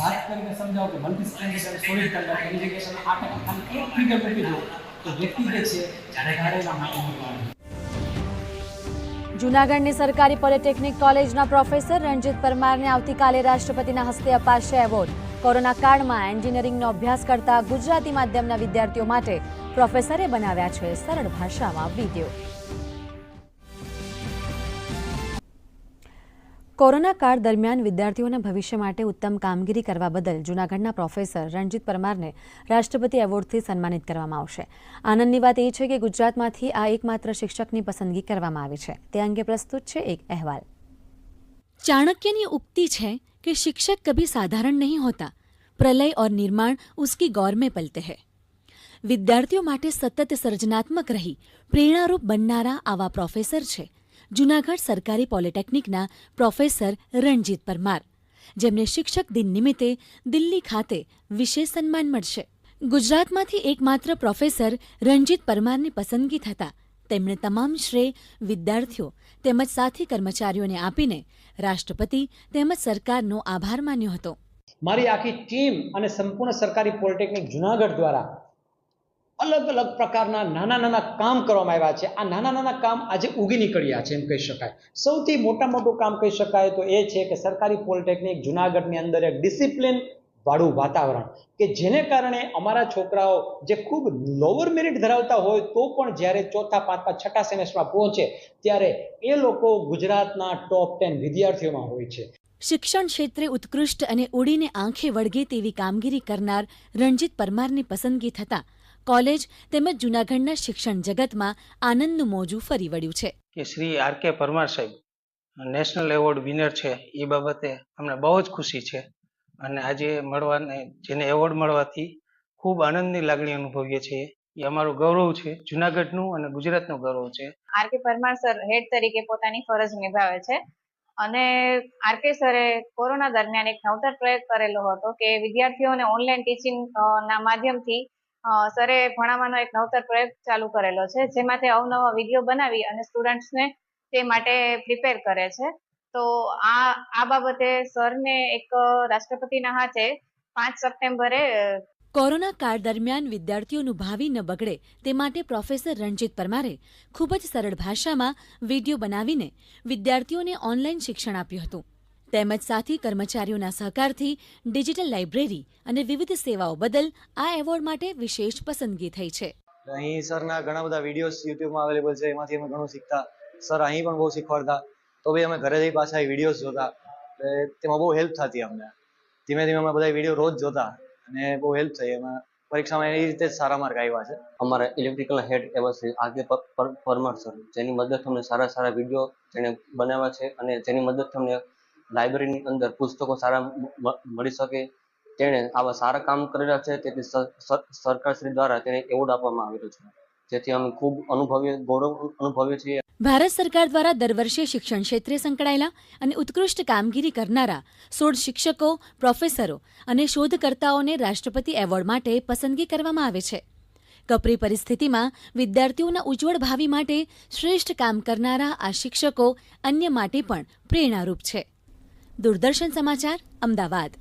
વાત કરીને સમજાવો કે મલ્ટી સ્ટ્રેન્ડેડ સોલિડ કન્ડક્ટર એની જગ્યાએ તમે એક ફિગર મૂકી દો, તો વ્યક્તિ જે છે વધારે જૂનાગઢની સરકારી પોલિટેકનિક કોલેજના પ્રોફેસર રણજીત પરમારને આવતીકાલે રાષ્ટ્રપતિના હસ્તે અપાશે એવોર્ડ. કોરોના કાળમાં એન્જિનિયરિંગનો અભ્યાસ કરતા ગુજરાતી માધ્યમના વિદ્યાર્થીઓ માટે પ્રોફેસરે બનાવ્યા છે સરળ ભાષામાં વીડિયો. કોરોના કાળ દરમિયાન વિદ્યાર્થીઓના ભવિષ્ય માટે ઉત્તમ કામગીરી કરવા બદલ જૂનાગઢના પ્રોફેસર રણજીત પરમારને રાષ્ટ્રપતિ એવોર્ડથી સન્માનિત કરવામાં આવશે. આનંદની વાત એ છે કે ગુજરાતમાંથી આ એકમાત્ર શિક્ષકની પસંદગી કરવામાં આવી છે. તે અંગે પ્રસ્તુત છે એક અહેવાલ. ચાણક્યની ઉક્તિ છે કે શિક્ષક કભી સાધારણ નહીં હોતા. પ્રલય ઓર નિર્માણ ઉસકી ગૌર મેં પલતે હૈ. વિદ્યાર્થીઓ માટે સતત સર્જનાત્મક રહી, પ્રેરણારૂપ બનનારા આવા પ્રોફેસર છે. જૂનાગઢ સરકારી પોલિટેકનિકના પ્રોફેસર રણજીત પરમાર. જેમને શિક્ષક દિન નિમિત્તે દિલ્હી ખાતે વિશેષ સન્માન મળશે. ગુજરાતમાંથી એકમાત્ર પ્રોફેસર રણજીત પરમારની પસંદગી થતાં તેમણે તમામ શ્રેય વિદ્યાર્થીઓ તેમજ સાથી કર્મચારીઓને આપીને રાષ્ટ્રપતિ તેમજ સરકારનો આભાર માન્યો હતો. મારી આખી ટીમ અને સંપૂર્ણ સરકારી પોલિટેકનિક જુનાગઢ દ્વારા અલગ અલગ પ્રકારના નાના નાના કામ કરવામાં આવ્યા છે. આ નાના નાના કામ આજે ઉગી નીકળ્યા છે એમ કહી શકાય. સૌથી મોટા મોટું કામ કહી શકાય તો એ છે કે સરકારી પોલિટેકનિક જુનાગઢની અંદર એક ડિસિપ્લિન વાળું વાતાવરણ કે જેને કારણે અમારા છોકરાઓ જે ખૂબ લોઅર મેરિટ ધરાવતા હોય તો પણ જ્યારે ચોથા, પાંચમા, છઠ્ઠા સેમેસ્ટરમાં પહોંચે ત્યારે એ લોકો ગુજરાતના ટોપ ટેન વિદ્યાર્થીઓમાં હોય છે. શિક્ષણ ક્ષેત્રે ઉત્કૃષ્ટ અને ઉડીને આંખે વળગે તેવી કામગીરી કરનાર રણજીત પરમારની પસંદગી થતાં કોલેજ તેમજ જૂનાગઢના શિક્ષણ જગતમાં આનંદનું મોજું ફરી વળ્યું છે. કે શ્રી આર કે પરમાર સાહેબ નેશનલ એવોર્ડ વિનર છે એ બાબતે અમને બહુ જ ખુશી છે અને આજે મળવાને જેને એવોર્ડ મળવાથી ખૂબ આનંદની લાગણી અનુભવીએ છીએ. એ અમારું ગૌરવ છે જુનાગઢનું અને ગુજરાતનું ગૌરવ છે. આર કે પરમાર સર હેડ તરીકે પોતાની ફરજ નિભાવે છે અને આર કે સરે કોરોના દરમિયાન એક નવતર પ્રયોગ કરેલો હતો કે વિદ્યાર્થીઓને ઓનલાઈન ટીચિંગ ના માધ્યમથી સરે ભણાવવાનો એક નવતર પ્રયોગ ચાલુ કરેલો છે જેમાં તે અવનવા વીડિયો બનાવી અને સ્ટુડન્ટ્સને તે માટે પ્રિપેર કરે છે. તો આ આ બાબતે સરને એક રાષ્ટ્રપતિના હાથે પાંચ સપ્ટેમ્બરે કોરોના કાળ દરમિયાન વિદ્યાર્થીઓનું ભાવિ ન બગડે તે માટે પ્રોફેસર રણજીત પરમારે ખૂબ જ સરળ ભાષામાં વીડિયો બનાવીને વિદ્યાર્થીઓને ઓનલાઈન શિક્ષણ આપ્યું હતું. તેમજ સાથી કર્મચારીઓના સહકારથી ડિજિટલ લાઇબ્રેરી અને વિવિધ સેવાઓ બદલ આ એવોર્ડ માટે વિશેષ પસંદગી થઈ છે. અહીં સરના ઘણા બધા વિડીયોઝ યુટ્યુબમાં અવેલેબલ છે એમાંથી અમે ઘણું શીખતા. સર અહીં પણ બહુ શીખવાડતા. તો બી અમે ઘરે જઈ પાછા વિડીયોઝ જોતા. તેમાં બહુ હેલ્પ થતી અમને. ધીમે ધીમે અમે બધા વીડિયો રોજ જોતા અને બહુ હેલ્પ થઈ એમાં પરીક્ષામાં એ રીતે જ સારા માર્ક આવ્યા છે. અમારા ઇલેક્ટ્રિકલ હેડ એવા શ્રી પર- પરમાર સર જેની મદદ અમને સારા સારા વીડિયો જેને બનાવ્યા છે અને જેની મદદથી અમને લાઇબ્રેરીની અંદર પુસ્તકો સારા મળી શકે. તેણે આવા સારા કામ કરેલા છે તેથી સરકાર શ્રી દ્વારા તેને એવોર્ડ આપવામાં આવેલો છે. જેથી અમે ખૂબ અનુભવીએ, ગૌરવ અનુભવીએ છીએ. ભારત સરકાર દ્વારા દર વર્ષે શિક્ષણ ક્ષેત્રે સંકળાયેલા અને ઉત્કૃષ્ટ કામગીરી કરનારા સોળ શિક્ષકો, પ્રોફેસરો અને શોધકર્તાઓને રાષ્ટ્રપતિ એવોર્ડ માટે પસંદગી કરવામાં આવે છે. કપરી પરિસ્થિતિમાં વિદ્યાર્થીઓના ઉજ્જવળ ભાવિ માટે શ્રેષ્ઠ કામ કરનારા આ શિક્ષકો અન્ય માટે પણ પ્રેરણારૂપ છે. દૂરદર્શન સમાચાર અમદાવાદ